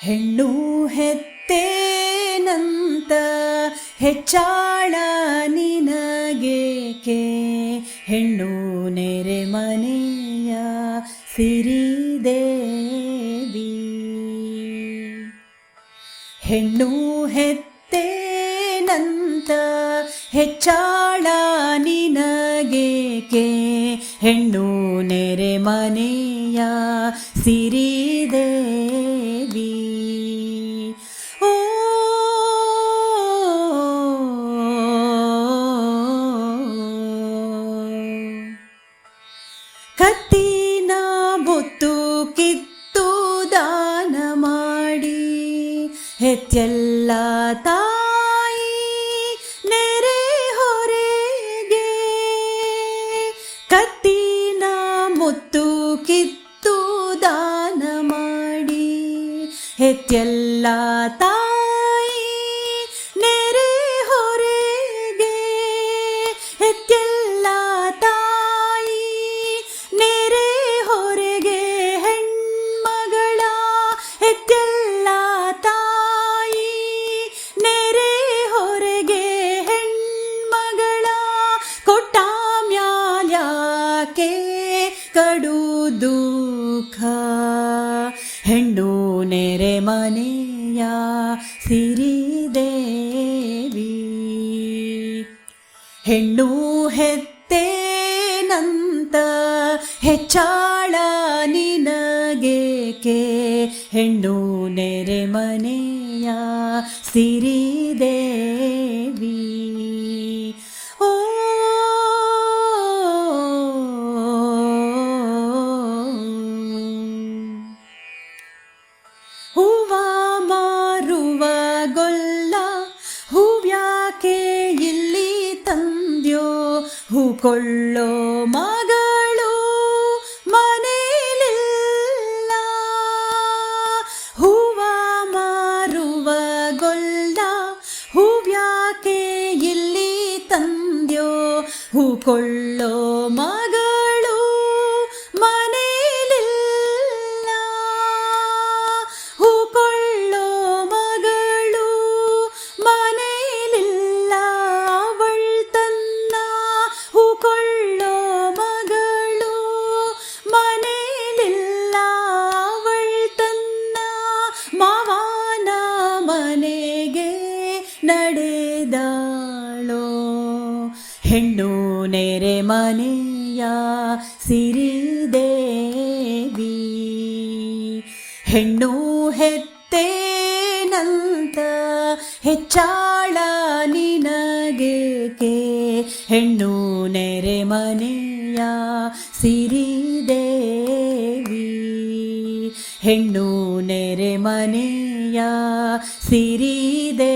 ಹೆಣ್ಣು ಹೆತ್ತೇನಂತ ಹೆಚ್ಚಾಳ ನಿನಗೇಕೆ? ಹೆಣ್ಣು ನೆರೆ ಮನೆಯ ಸಿರಿದೇವಿ. ಹೆಣ್ಣು ಹೆತ್ತೇನಂತ ಹೆಚ್ಚಾಳ ನಿನಗೇಕೆ? ಹೆಣ್ಣು ನೆರೆ ಮನೆಯ ಸಿರಿದೇವಿ ಓ ಕತ್ತಿನ ಬೊತ್ತು ಕಿತ್ತು ದಾನ ಮಾಡಿ ಹೆತ್ತೆಲ್ಲ ತಾಯಿ ಕತ್ತಿನ ಮುತ್ತು ಕಿತ್ತು ದಾನ ಮಾಡಿ ಹೆತ್ತೆಲ್ಲ ತಾಯಿ ದುಃಖ. ಹೆಣ್ಣು ನೆರೆ ಮನೆಯ ಸಿರಿದೇವಿ ಹೆಣ್ಣು ಹೆತ್ತೇನಂತ ಹೆಚ್ಚಾಳ ನಿನಗೇಕೆ. ಹೆಣ್ಣು ನೆರೆ ಮನೆಯ ಸಿರಿದೇವಿ ಕೊಳ್ಳೋ ಮಗಳು ಮನೇಲಿಲ್ಲ. ಹೂವ ಮಾರುವ ಗೊಲ್ಲ ಹೂವ್ಯಾಕೆ ಇಲ್ಲಿ ತಂದ್ಯೋ? ಹೂ ಕೊಳ್ಳೋ ಹೆಣ್ಣು ನೆರೆ ಮನೆಯ ಸಿರಿದೇವಿ ಹೆಣ್ಣು ಹೆತ್ತೇನಂತ ಹೆಚ್ಚಾಳ ನಿನಗೇಕೆ ಹೆಣ್ಣು ನೆರೆ ಮನೆಯ ಸಿರಿದೇವಿ ಹೆಣ್ಣು ನೆರೆ ಮನೆಯ ಸಿರಿದೇವಿ